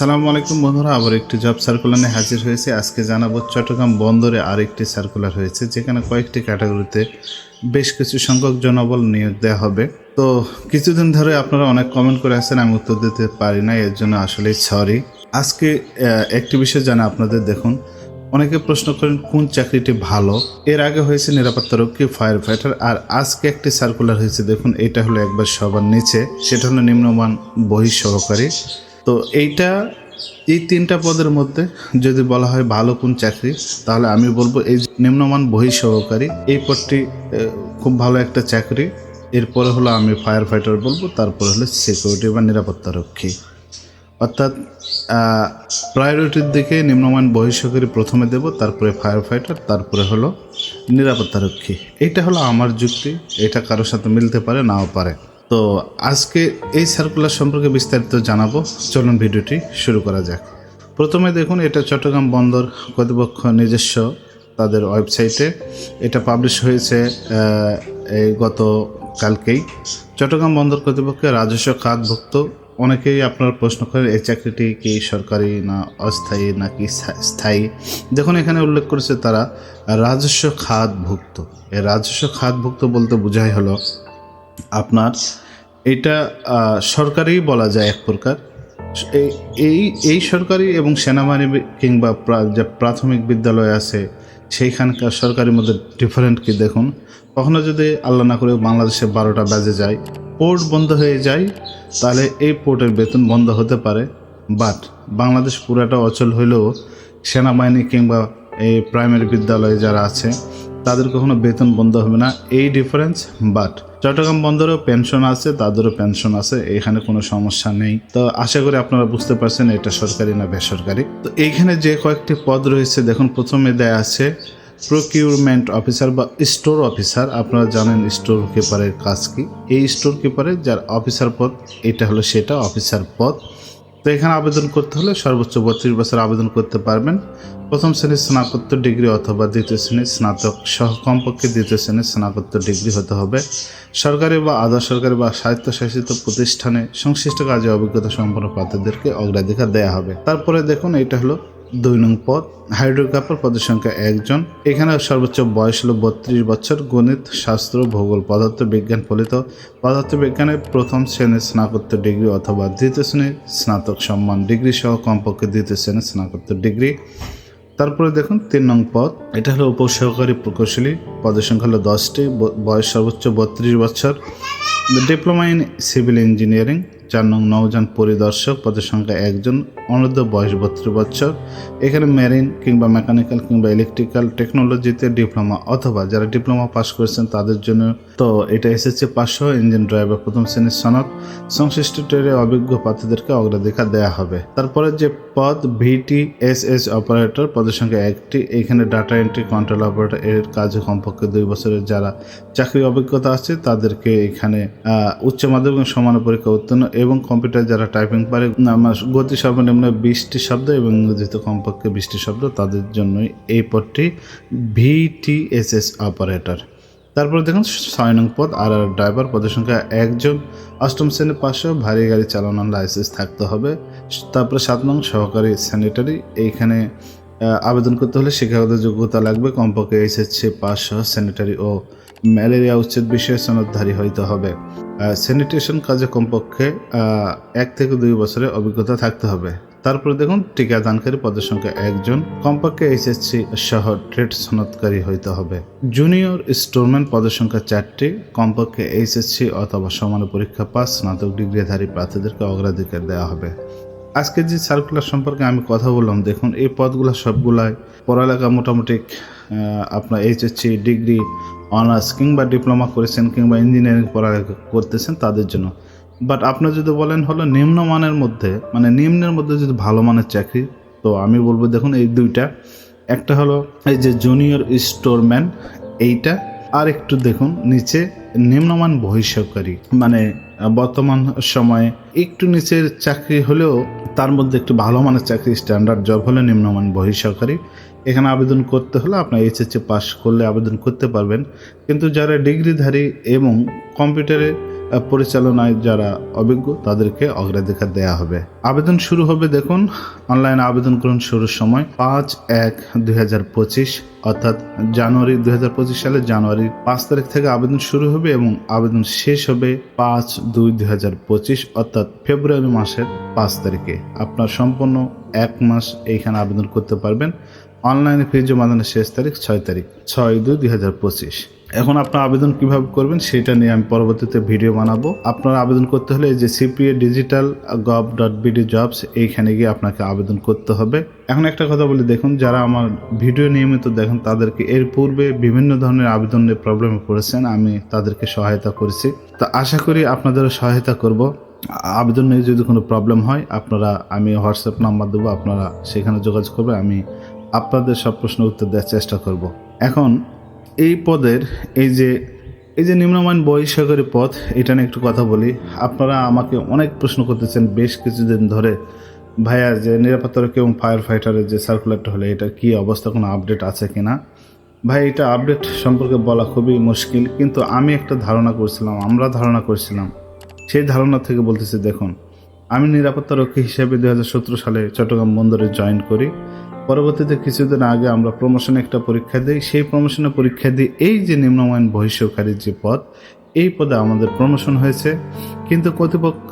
সালামু আলাইকুম বন্ধুরা, আবার একটি জব সার্কুলার নিয়ে হাজির হয়েছে। আজকে জানাব চট্টগ্রাম বন্দরে আরেকটি সার্কুলার হয়েছে, যেখানে কয়েকটি ক্যাটাগরিতে বেশ কিছু সংখ্যক জনবল নিয়োগ দেওয়া হবে। তো কিছুদিন ধরে আপনারা অনেক কমেন্ট করে আসছেন আমি উত্তর দিতে পারি না এর জন্য আসলে সরি আজকে একটি বিষয় জানা আপনাদের, দেখুন। অনেকে প্রশ্ন করেন, কোন চাকরিটি ভালো? এর আগে হয়েছে নিরাপত্তারক্ষী ফায়ার ফাইটার আর আজকে একটি সার্কুলার হয়েছে, দেখুন, এটা হলো একবার সবার নিচে, সেটা হলো নিম্নমান বহিঃ সহকারী তো এইটা, এই তিনটা পদের মধ্যে যদি বলা হয় ভালো কোন চাকরি, তাহলে আমি বলব এই নিম্নমান বহি সহকারী, এই পদটি খুব ভালো একটা চাকরি। এরপরে হলো আমি ফায়ার ফাইটার বলব, তারপরে হলো সিকিউরিটি বা নিরাপত্তারক্ষী অর্থাৎ প্রায়োরিটির দিকে নিম্নমান বহিষ্করী প্রথমে দেব, তারপরে ফায়ার ফাইটার তারপরে হলো নিরাপত্তারক্ষী এইটা হলো আমার যুক্তি, এটা কারোর সাথে মিলতে পারে, নাও পারে। তো আজকে এই সার্কুলার সম্পর্কে বিস্তারিত জানাব। চলুন ভিডিওটি শুরু করা যাক। প্রথমে দেখুন, এটা চট্টগ্রাম বন্দর কর্তৃপক্ষ নিজস্ব তাদের ওয়েবসাইটে। এটা পাবলিশ হয়েছে এই গত কালকেই। চট্টগ্রাম বন্দর কর্তৃপক্ষের রাজস্ব খাতভুক্ত অনেকেই আপনারা প্রশ্ন করেন এই চাকরিটি কি সরকারি না অস্থায়ী নাকি স্থা- স্থায়ী। দেখুন, এখানে উল্লেখ করেছে তারা, রাজস্ব খাতভুক্ত এই রাজস্ব খাতভুক্ত বলতে বোঝাই হলো, আপনার এটা সরকারি বলা যায় এক প্রকার। এই এই সরকারি এবং সেনাবাহিনী কিংবা যে প্রাথমিক বিদ্যালয় আছে, সেইখানকার সরকারির মধ্যে ডিফারেন্ট কি দেখুন। কখনো যদি আল্লাহ না করে বাংলাদেশে বারোটা বাজে যায় পোর্ট বন্ধ হয়ে যায়, তাহলে এই পোর্টের বেতন বন্ধ হতে পারে। বাট বাংলাদেশ পুরাটা অচল হইলেও সেনাবাহিনী কিংবা এই প্রাইমারি বিদ্যালয়ে যারা আছে তাদের কখনো বেতন বন্ধ হবে না, এই ডিফারেন্স বাট চট্টগ্রাম বন্দরেও পেনশন আছে, তাদেরও পেনশন আছে, এখানে কোনো সমস্যা নেই। তো আশা করি আপনারা বুঝতে পারছেন এটা সরকারি না বেসরকারি। তো এইখানে যে কয়েকটি পদ রয়েছে, দেখুন, প্রথমে দেয়া আছে প্রকিউরমেন্ট অফিসার বা স্টোর অফিসার আপনারা জানেন স্টোর কিপারের কাজ কি? এই স্টোর কিপারের যার অফিসার পদ, এটা হলো সেটা অফিসার পদ। তো এখানে আবেদন করতে হলে সর্বোচ্চ বত্রিশ বছর আবেদন করতে পারবেন। প্রথম শ্রেণির স্নাতকোত্তর ডিগ্রি অথবা দ্বিতীয় শ্রেণির স্নাতক সহ কমপক্ষে দ্বিতীয় শ্রেণির স্নাতকোত্তর ডিগ্রি হতে হবে। সরকারি বা আধা সরকারি বা স্বায়ত্তশাসিত প্রতিষ্ঠানে সংশ্লিষ্ট কাজে অভিজ্ঞতা সম্পন্ন প্রার্থীদেরকে অগ্রাধিকার দেওয়া হবে। তারপরে দেখুন এটা হলো দুই নং পদ, হাইড্রোগ্রাফার পদের সংখ্যা একজন। এখানে সর্বোচ্চ বয়স হলো বত্রিশ বছর। গণিত, শাস্ত্র, ভূগোল, পদার্থ বিজ্ঞান ফলিত। পদার্থ বিজ্ঞানে প্রথম শ্রেণির স্নাতকোত্তর ডিগ্রি অথবা দ্বিতীয় শ্রেণির স্নাতক সম্মান ডিগ্রি সহ কমপক্ষে দ্বিতীয় শ্রেণির স্নাতকোত্তর ডিগ্রি। তারপরে দেখুন তিন নং পদ। এটা হলো উপসহকারী প্রকৌশলী। পদের সংখ্যা হলো দশটি। বয়স সর্বোচ্চ বত্রিশ বছর। Diploma in civil engineering. চার নং নৌযান পরিদর্শক পদের সংখ্যা একজন, অনূর্ধ্ব বয়স বত্রিশ বছর। এখানে মেরিন কিংবা মেকানিক্যাল কিংবা ইলেকট্রিক্যাল টেকনোলজিতে ডিপ্লোমা অথবা যারা ডিপ্লোমা পাস করেছেন তাদের জন্য তো এটা এসেছে পাঁচশো ইঞ্জিন ড্রাইভার প্রথম শ্রেণির সনদ। সংশ্লিষ্ট ট্রেডে অভিজ্ঞ প্রার্থীদেরকে অগ্রাধিকার দেওয়া হবে। তারপরে যে পদ ভিটি এস এস অপারেটর পদের সংখ্যা একটি। এখানে ডাটা এন্ট্রি কন্ট্রোল অপারেটর এর কাজে কমপক্ষে দুই বছরের। যারা চাকরি অভিজ্ঞতা আছে তাদেরকে এখানে উচ্চ মাধ্যমিক সমান পরীক্ষা উত্তীর্ণ এবং কম্পিউটার যারা টাইপিং পারে, আমার গতি সর্বনিম্ন বিশটি শব্দ এবং ইংরেজিতে কমপক্ষে বিশটি শব্দ তাদের জন্যই এই পদটি ভিটিএসএস অপারেটর তারপর দেখুন, ছয় নং পদ, আর আর ড্রাইভার পদের সংখ্যা একজন। অষ্টম শ্রেণি পাশে ভারী গাড়ি চালানোর লাইসেন্স থাকতে হবে। তারপরে সাত নং, সহকারী স্যানিটারি এইখানে আবেদন করতে হলে শিক্ষাগত যোগ্যতা লাগবে। কমপক্ষে এসএসসি পাস সহ স্যানিটারি ও ম্যালেরিয়া উচ্ছেদ বিষয়ে সনদধারী হইতে হবে। স্যানিটেশন কাজে কমপক্ষে এক থেকে দুই বছরের অভিজ্ঞতা থাকতে হবে। তারপরে দেখুন টিকাদানকারী পদের সংখ্যা একজন। কমপক্ষে এইচএসসি সহ ট্রেড সনদকারী হইতে হবে। জুনিয়র স্টোরম্যান পদের সংখ্যা চারটি। কমপক্ষে এইচএসসি অথবা সমান পরীক্ষা পাস, স্নাতক ডিগ্রিধারী প্রার্থীদেরকে অগ্রাধিকার দেওয়া হবে। আজকে যে সার্কুলার সম্পর্কে আমি কথা বললাম, দেখুন, এই পদগুলো সবগুলাই পড়ালেখা মোটামুটি আপনার এইচএসসি ডিগ্রি অনার্স কিংবা ডিপ্লোমা করেছেন কিংবা ইঞ্জিনিয়ারিং পড়ালেখা করতেছেন তাদের জন্য। বাট আপনি যদি বলেন হলো নিম্নমানের মধ্যে মানে নিম্নের মধ্যে যদি ভালো মানের চাকরি, তো আমি বলব দেখুন এই দুইটা। একটা হলো এই যে জুনিয়র স্টোরম্যান এইটা আর একটু দেখুন, নিচে নিম্নমান বহিষ্কারী মানে বর্তমান সময়ে একটু নিচের চাকরি হলেও তার মধ্যে একটু ভালো মানের চাকরি স্ট্যান্ডার্ড জব হলে নিম্নমান বহিষ্কারী এখানে আবেদন করতে হলে আপনার এইচএসসি পাস করলে আবেদন করতে পারবেন। কিন্তু যারা ডিগ্রিধারী এবং কম্পিউটারে পরিচালনায় যারা অভিজ্ঞ, তাদেরকে অগ্রাধিকার দেওয়া হবে। আবেদন শুরু হবে, দেখুন, অনলাইনে আবেদন করুন শুরুর সময় পাঁচ এক দুই অর্থাৎ জানুয়ারি দুই সালে জানুয়ারির পাঁচ তারিখ থেকে আবেদন শুরু হবে এবং আবেদন শেষ হবে পাঁচ দুই দুই অর্থাৎ ফেব্রুয়ারি মাসের পাঁচ তারিখে। আপনার সম্পূর্ণ এক মাস এইখানে আবেদন করতে পারবেন। অনলাইনে ফি জমা দানের শেষ তারিখ ছয় তারিখ, ছয় দুই দুই হাজার পঁচিশ। এখন আপনার আবেদন কীভাবে করবেন সেটা নিয়ে আমি পরবর্তীতে ভিডিও বানাবো। আপনার আবেদন করতে হলে যে CPA digital gov dot BD jobs এইখানে গিয়ে আপনাকে আবেদন করতে হবে। এখন একটা কথা বলি, দেখুন, যারা আমার ভিডিও নিয়মিত দেখেন, তাদেরকে এর পূর্বে বিভিন্ন ধরনের আবেদনের প্রবলেমে পড়েছেন, আমি তাদেরকে সহায়তা করেছি। তো আশা করি আপনাদেরও সহায়তা করব। আবেদন নিয়ে যদি কোনো প্রবলেম হয়, আপনারা, আমি হোয়াটসঅ্যাপ নাম্বার দেবো, আপনারা সেখানে যোগাযোগ করবে আমি আপনাদের সব প্রশ্ন উত্তর দেওয়ার চেষ্টা করব। এখন, এই পদের এই যে এই যে নিম্নমান বহিষ্কারী পদ এটা নিয়ে একটু কথা বলি। আপনারা আমাকে অনেক প্রশ্ন করতেছেন বেশ কিছুদিন ধরে। ভাইয়া, যে নিরাপত্তারক্ষী এবং ফায়ার ফাইটারের যে সার্কুলারটা হলে, এটার কি অবস্থা, কোনো আপডেট আছে কি না ভাই, এটা আপডেট সম্পর্কে বলা খুবই মুশকিল, কিন্তু আমি একটা ধারণা করছিলাম, আমরা ধারণা করছিলাম। সেই ধারণা থেকে বলতেছি, দেখুন, আমি নিরাপত্তা রক্ষী হিসেবে দু হাজার সতেরো সালে চট্টগ্রাম বন্দরে জয়েন করি। পরবর্তীতে কিছুদিন আগে আমরা প্রমোশনে একটা পরীক্ষা দিই। সেই প্রমোশনে পরীক্ষা দিয়ে এই যে নিম্নমান বহিষ্কারীর যে পদ এই পদে আমাদের প্রমোশন হয়েছে। কিন্তু কর্তৃপক্ষ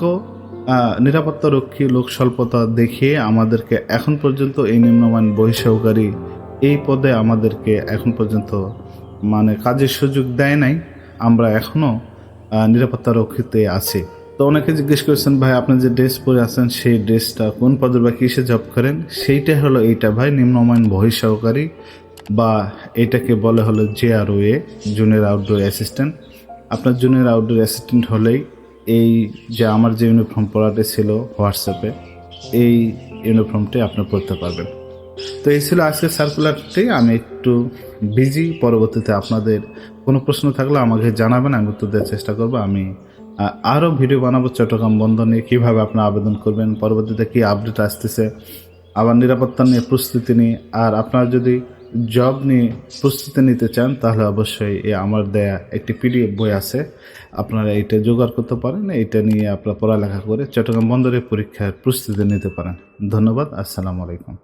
নিরাপত্তা রক্ষী লোক স্বল্পতা দেখিয়ে আমাদেরকে এখন পর্যন্ত এই নিম্নমান বহিষ্কারী এই পদে আমাদেরকে এখন পর্যন্ত মানে কাজের সুযোগ দেয় নাই। আমরা এখনও আহ, নিরাপত্তা রক্ষীতে আছি। তো অনেকে জিজ্ঞেস করেছেন, ভাই, আপনি যে ড্রেস পরে আছেন, সেই ড্রেসটা কোন পদের বা কিসে জব করেন? সেইটা হলো এইটা, ভাই নিম্নমান বহিঃসহকারী বা এটাকে বলে হলো J R O A junior outdoor assistant আপনার জুনিয়র আউটডোর অ্যাসিস্ট্যান্ট হলেই এই যে আমার যে ইউনিফর্ম পরাটা ছিল হোয়াটসঅ্যাপে, এই ইউনিফর্মটি আপনি পরতে পারবেন। তো এই ছিল আজকের সার্কুলারটি আমি একটু বিজি পরবর্তীতে আপনাদের কোনো প্রশ্ন থাকলে আমাকে জানাবেন, আমি উত্তর দেওয়ার চেষ্টা করব। আমি আরও ভিডিও বানাবো চট্টগ্রাম বন্ধ নিয়ে, কীভাবে আপনার আবেদন করবেন, পরবর্তীতে কী আপডেট আসতেছে, আবার নিরাপত্তা নিয়ে প্রস্তুতি নিয়ে, আর আপনারা যদি জব নিয়ে প্রস্তুতি নিতে চান, তাহলে অবশ্যই এ আমার দেয়া একটি পিডিএফ বই আছে। আপনারা এটা জোগাড় করতে পারেন এটা নিয়ে আপনারা পড়ালেখা করে চট্টগ্রাম বন্দরের পরীক্ষার প্রস্তুতি নিতে পারেন। ধন্যবাদ, আসসালামু আলাইকুম।